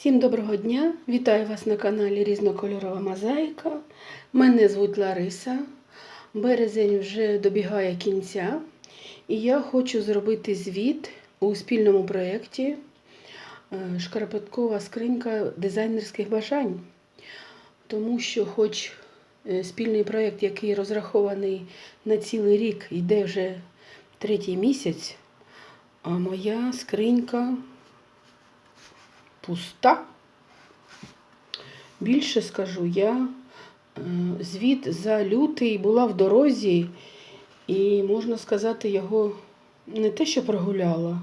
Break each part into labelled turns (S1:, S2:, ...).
S1: Всім доброго дня! Вітаю вас на каналі Різнокольорова Мозаїка. Мене звуть Лариса. Березень вже добігає кінця, і я хочу зробити звіт у спільному проєкті е, Шкарпеткова скринька дизайнерських бажань. Тому що, хоч е, спільний проєкт, який розрахований на цілий рік, йде вже третій місяць, а моя скринька пуста. Більше скажу, я е, звіт за лютий була в дорозі, і можна сказати, його не те, що прогуляла,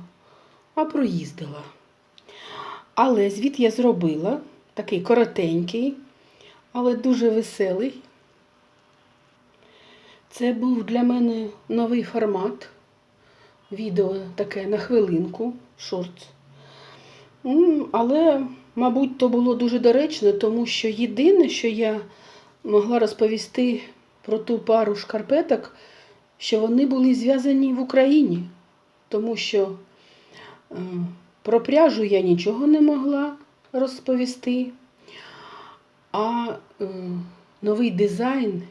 S1: а проїздила. Але звіт я зробила, такий коротенький, але дуже веселий. Це був для мене новий формат. Відео таке на хвилинку, шорт. Але, мабуть, то було дуже доречно, тому що єдине, що я могла розповісти про ту пару шкарпеток, що вони були зв'язані в Україні. Тому що е, про пряжу я нічого не могла розповісти. А е, новий дизайн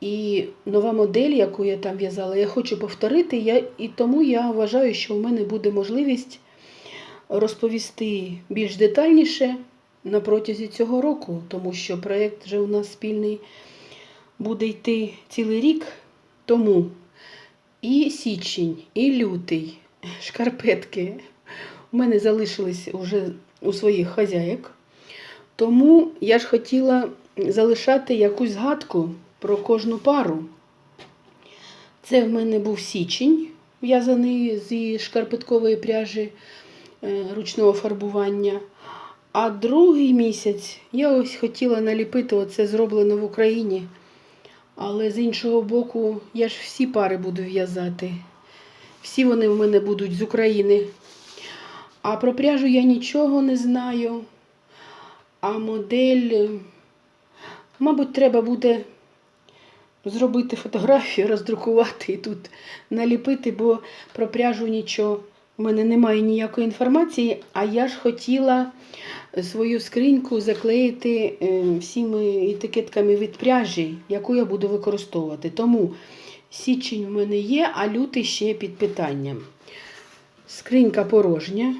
S1: і нова модель, яку я там в'язала, я хочу повторити, я, і тому я вважаю, що у мене буде можливість розповісти більш детальніше на протязі цього року, тому що проєкт вже у нас спільний буде йти цілий рік. Тому і січень, і лютий шкарпетки у мене залишились вже у своїх хазяїк. Тому я ж хотіла залишати якусь згадку про кожну пару. Це в мене був січень, в'язаний зі шкарпеткової пряжі ручного фарбування. А другий місяць я ось хотіла наліпити оце зроблено в Україні. Але з іншого боку, я ж всі пари буду в'язати. Всі вони в мене будуть з України. А про пряжу я нічого не знаю. А модель, е, мабуть, треба буде зробити фотографію, роздрукувати і тут наліпити, бо про пряжу нічого. У мене немає ніякої інформації, а я ж хотіла свою скриньку заклеїти е, всіми етикетками від пряжі, яку я буду використовувати. Тому січень у мене є, а лютий ще під питанням. Скринька порожня.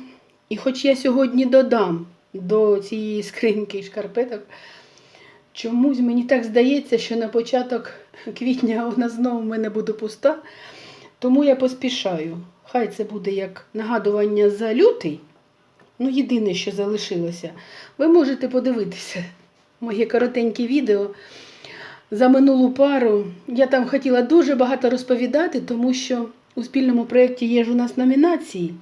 S1: І хоч я сьогодні додам до цієї скриньки шкарпеток, чомусь мені так здається, що на початок квітня вона знову в мене буде пуста. Тому я поспішаю. Хай це буде як нагадування за лютий. Ну, єдине, що залишилося. Ви можете подивитися моє коротеньке відео за минулу пару. Я там хотіла дуже багато розповідати, тому що у спільному проєкті є ж у нас номінації.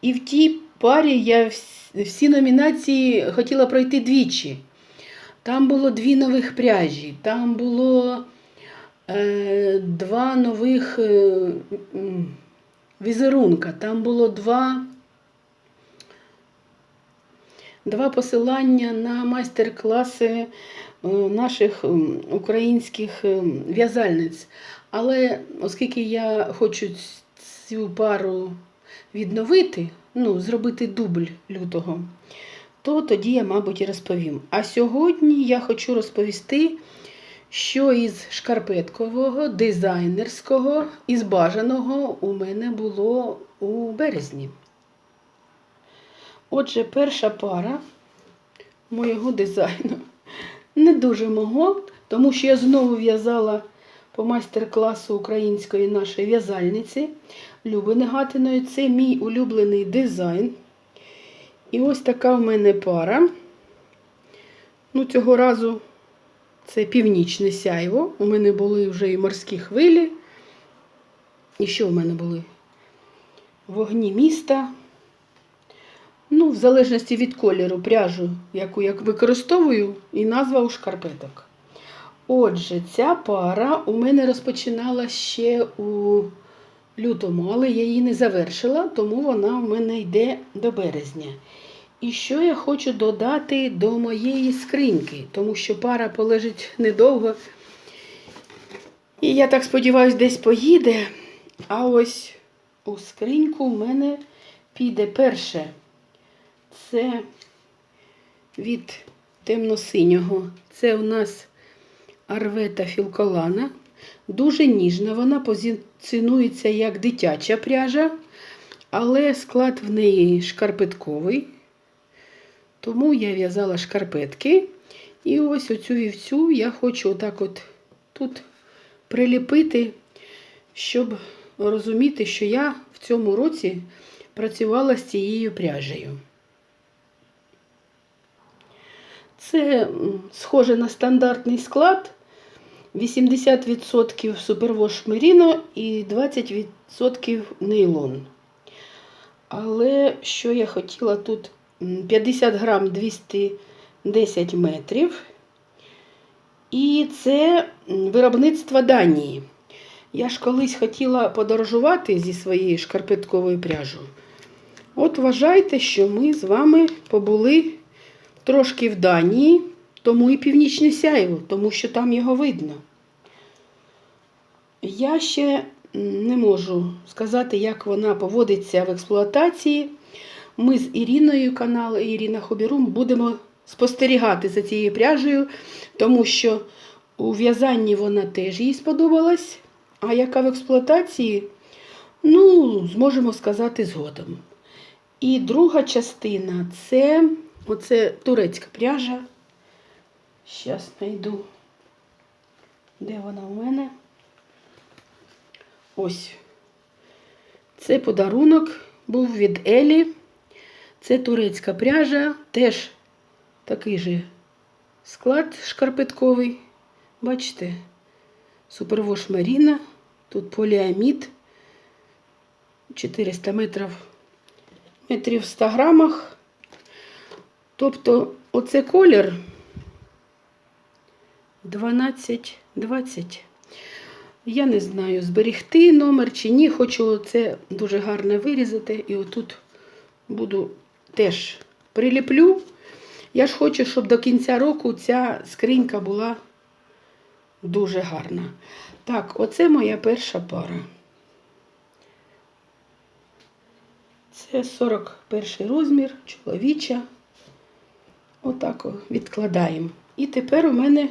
S1: І в тій парі я всі номінації хотіла пройти двічі. Там було дві нових пряжі, там було е, два нових е, візерунка, там було два, два посилання на майстер-класи е, наших українських е, в'язальниць. Але оскільки я хочу цю пару відновити, ну, зробити дубль лютого, то тоді я, мабуть, і розповім. А сьогодні я хочу розповісти, що із шкарпеткового, дизайнерського, із бажаного у мене було у березні. Отже, перша пара моєго дизайну. Не дуже мого, тому що я знову в'язала по майстер-класу української нашої в'язальниці Люби Негатиної. Це мій улюблений дизайн. І ось така в мене пара. Ну, цього разу це північне сяйво. У мене були вже і морські хвилі. І що в мене були? Вогні міста. Ну, в залежності від кольору пряжу, яку я використовую, і назва у шкарпеток. Отже, ця пара у мене розпочинала ще у лютому, але я її не завершила, тому вона в мене йде до березня. І що я хочу додати до моєї скриньки, тому що пара полежить недовго. І я так сподіваюся, десь поїде. А ось у скриньку в мене піде перше Це від темно-синього. Це у нас арвета філколана. Дуже ніжна. Вона позиціонується як дитяча пряжа, але склад в неї шкарпетковий. Тому я в'язала шкарпетки. І ось оцю вівцю я хочу отак от тут приліпити, щоб розуміти, що я в цьому році працювала з цією пряжею. Це схоже на стандартний склад. 80% супервош меріно і 20% нейлон. Але що я хотіла тут 50 грам 210 метрів. І це виробництво Данії. Я ж колись хотіла подорожувати зі своєю шкарпетковою пряжою. От вважайте, що ми з вами побули трошки в Данії, тому і північне сяйво, тому що там його видно. Я ще не можу сказати, як вона поводиться в експлуатації. Ми з Іріною каналу Ірина Хобірум будемо спостерігати за цією пряжею, тому що у в'язанні вона теж їй сподобалась, а яка в експлуатації, ну, зможемо сказати згодом. І друга частина це оце турецька пряжа. Зараз знайду. Де вона у мене? Ось. Це подарунок був від Елі. Це турецька пряжа, теж такий же склад шкарпетковий. Бачите, супервош Маріна, тут поліамід 400 метрів, метрів в 100 грамах. Тобто оце колір 12-20. Я не знаю, зберегти номер чи ні. Хочу це дуже гарно вирізати. І отут буду теж приліплю. Я ж хочу, щоб до кінця року ця скринька була дуже гарна. Так, оце моя перша пара. Це 41 розмір, чоловіча. Отак відкладаємо. І тепер у мене,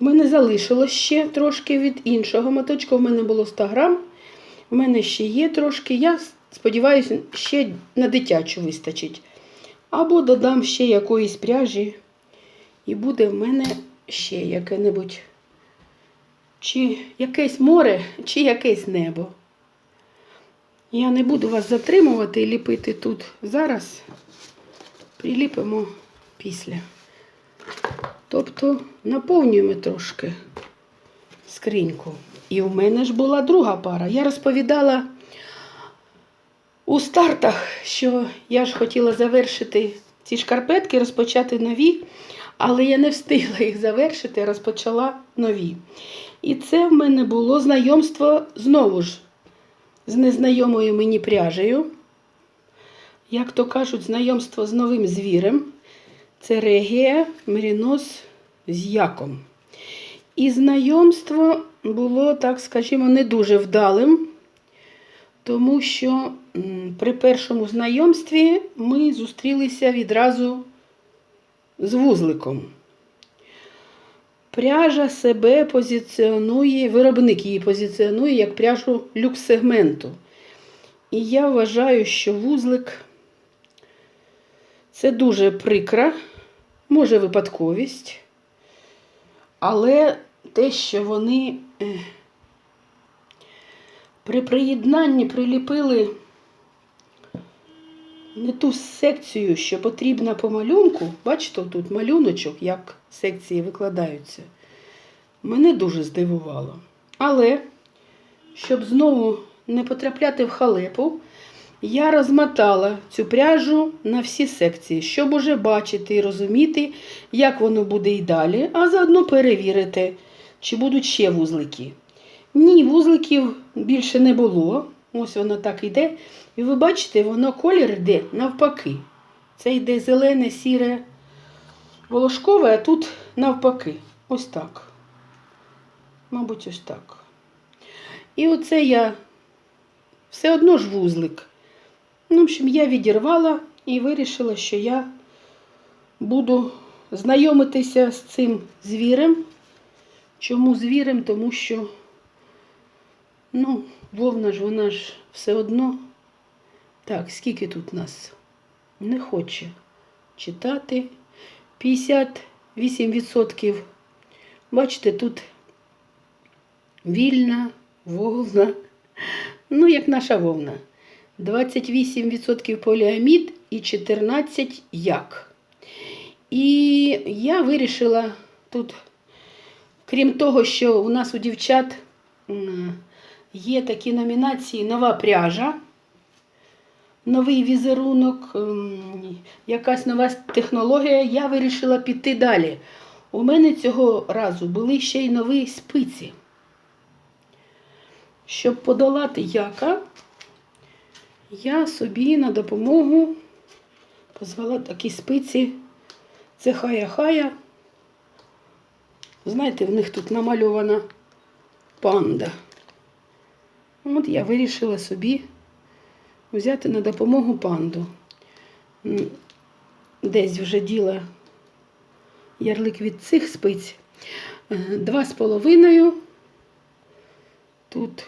S1: у мене залишилось ще трошки від іншого моточка. У мене було 100 грам. У мене ще є трошки. Я сподіваюся, ще на дитячу вистачить. Або додам ще якоїсь пряжі. І буде в мене ще яке-небудь. Чи якесь море, чи якесь небо. Я не буду вас затримувати і ліпити тут зараз. Приліпимо після. Тобто наповнюємо трошки скриньку. І в мене ж була друга пара. Я розповідала у стартах, що я ж хотіла завершити ці шкарпетки, розпочати нові, але я не встигла їх завершити, розпочала нові. І це в мене було знайомство знову ж з незнайомою мені пряжею. Як то кажуть, знайомство з новим звірем. Це регія мерінос з яком. І знайомство було, так скажімо, не дуже вдалим, тому що при першому знайомстві ми зустрілися відразу з вузликом. Пряжа себе позиціонує, виробник її позиціонує як пряжу люкс-сегменту. І я вважаю, що вузлик це дуже прикра, може випадковість, але те, що вони при приєднанні приліпили не ту секцію, що потрібна по малюнку, бачите, тут малюночок, як секції викладаються, мене дуже здивувало. Але, щоб знову не потрапляти в халепу, я розмотала цю пряжу на всі секції, щоб уже бачити і розуміти, як воно буде і далі, а заодно перевірити, чи будуть ще вузлики. Ні, вузликів більше не було. Ось воно так йде. І ви бачите, воно колір йде навпаки. Це йде зелене, сіре, волошкове, а тут навпаки. Ось так. Мабуть, ось так. І оце я все одно ж вузлик. Ну, в общем, я відірвала і вирішила, що я буду знайомитися з цим звірем. Чому звірем? Тому що, ну, вовна ж вона ж все одно. Так, скільки тут нас? Не хоче читати. 58%. Бачите, тут вільна, вовна. Ну, як наша вовна. 28% поліамід і 14% як. І я вирішила тут, крім того, що у нас у дівчат є такі номінації нова пряжа, новий візерунок, якась нова технологія, я вирішила піти далі. У мене цього разу були ще й нові спиці. Щоб подолати яка, я собі на допомогу позвала такі спиці. Це хая-хая. Знаєте, в них тут намальована панда. От я вирішила собі взяти на допомогу панду. Десь вже діла ярлик від цих спиць. Е, Два з половиною. Тут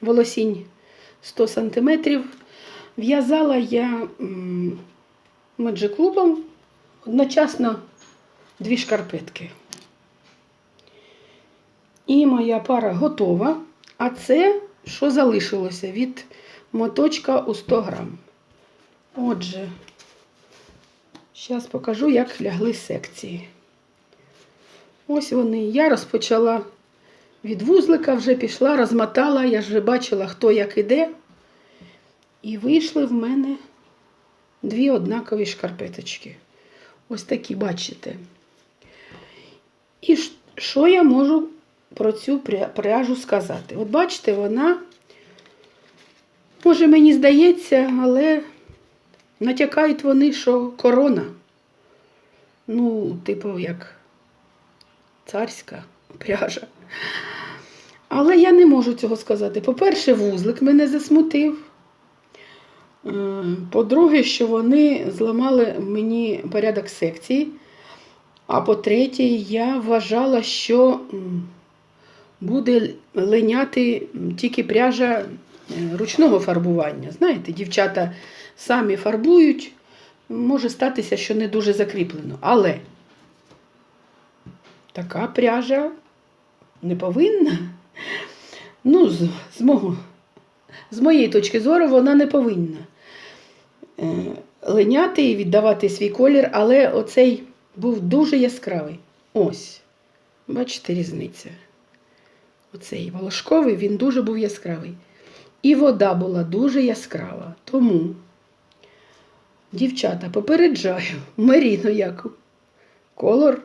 S1: волосінь 100 сантиметрів. В'язала я меджиклубом одночасно дві шкарпетки. І моя пара готова. А це що залишилося від моточка у 100 грам. Отже, зараз покажу, як лягли секції. Ось вони. Я розпочала від вузлика, вже пішла, розмотала, я вже бачила, хто як іде. І вийшли в мене дві однакові шкарпеточки. Ось такі, бачите. І що я можу про цю пряжу сказати? От бачите, вона, може, мені здається, але натякають вони, що корона. Ну, типу, як царська пряжа. Але я не можу цього сказати. По-перше, вузлик мене засмутив. Е, По-друге, що вони зламали мені порядок секцій. А по-третє, я вважала, що буде линяти тільки пряжа е, ручного фарбування. Знаєте, дівчата самі фарбують, може статися, що не дуже закріплено. Але така пряжа не повинна. Ну, з, з, мого, з моєї точки зору, вона не повинна е, линяти і віддавати свій колір, але оцей був дуже яскравий. Ось. Бачите, різниця. Оцей волошковий, він дуже був яскравий. І вода була дуже яскрава. Тому, дівчата, попереджаю, Маріно Яку, колор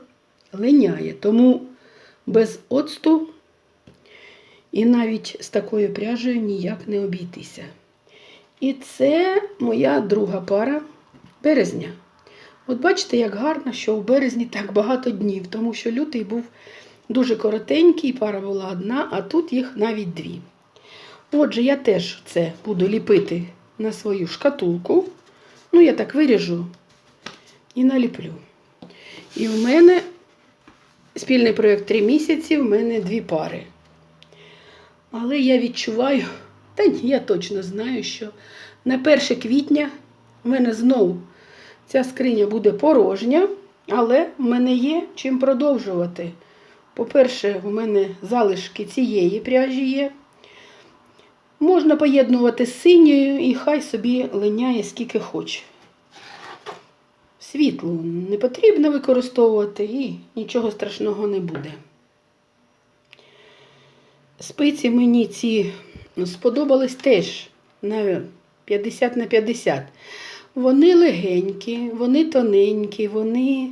S1: линяє. Тому без оцту і навіть з такою пряжею ніяк не обійтися. І це моя друга пара березня. От бачите, як гарно, що у березні так багато днів, тому що лютий був дуже коротенький, пара була одна, а тут їх навіть дві. Отже, я теж це буду ліпити на свою шкатулку. Ну, я так виріжу і наліплю. І в мене спільний проєкт 3 місяці, в мене дві пари. Але я відчуваю, та ні, я точно знаю, що на 1 квітня в мене знову ця скриня буде порожня, але в мене є чим продовжувати. По-перше, в мене залишки цієї пряжі є. Можна поєднувати з синьою і хай собі линяє скільки хоче. Світло не потрібно використовувати і нічого страшного не буде. Спиці мені ці сподобались теж на 50 на 50. Вони легенькі, вони тоненькі, вони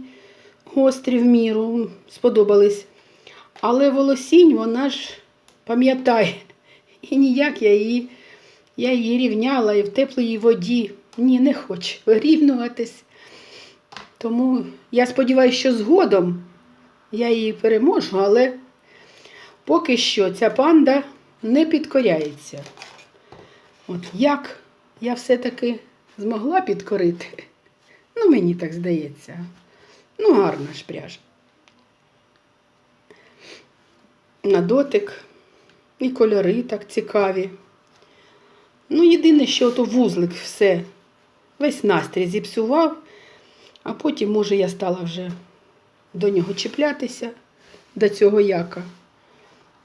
S1: гострі в міру, сподобались. Але волосінь, вона ж пам'ятає. І ніяк я її, я її рівняла і в теплій воді. Ні, не хочу рівнуватись. Тому я сподіваюся, що згодом я її переможу, але поки що ця панда не підкоряється. От як я все-таки змогла підкорити. Ну, мені так здається. Ну, гарна ж пряжа. На дотик. І кольори так цікаві. Ну, єдине, що то вузлик все, весь настрій зіпсував, а потім, може, я стала вже до нього чіплятися, до цього яка.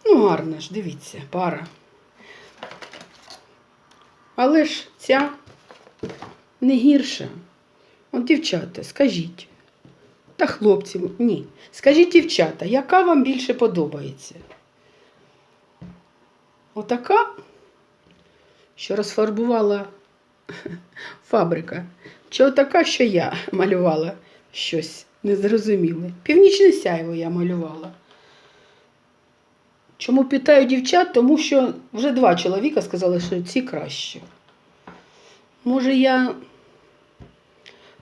S1: Ну, гарна ж, дивіться, пара. Але ж ця не гірша. От, дівчата, скажіть. Та хлопці, ні. Скажіть, дівчата, яка вам більше подобається? Отака, що розфарбувала фабрика. Чи отака, що я малювала щось незрозуміле. Північне сяйво я малювала. Чому питаю дівчат? Тому що вже два чоловіка сказали, що ці краще. Може, я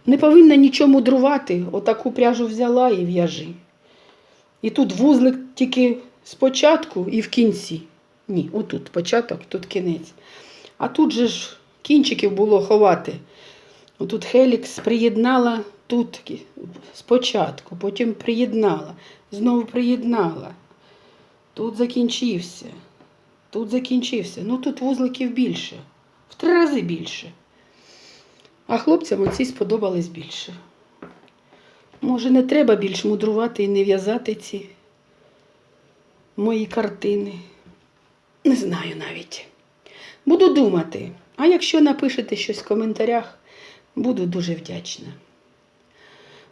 S1: не повинна нічого мудрувати, отаку пряжу взяла і в'яжи. І тут вузлик тільки спочатку і в кінці. Ні, отут початок, тут кінець. А тут же ж кінчиків було ховати. Отут Хелікс приєднала тут спочатку, потім приєднала, знову приєднала. Тут закінчився. Тут закінчився. Ну тут вузликів більше. В три рази більше. А хлопцям оці сподобались більше. Може, не треба більш мудрувати і не в'язати ці мої картини. Не знаю навіть. Буду думати. А якщо напишете щось в коментарях, буду дуже вдячна.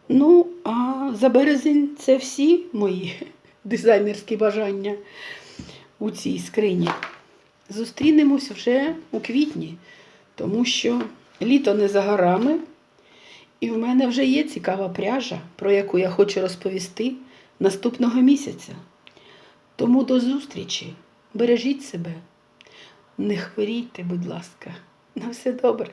S1: Ну, а за березень це всі мої дизайнерські бажання у цій скрині. Зустрінемось вже у квітні, тому що літо не за горами, і в мене вже є цікава пряжа, про яку я хочу розповісти наступного місяця. Тому до зустрічі. Бережіть себе. Не хворійте, будь ласка. На все добре.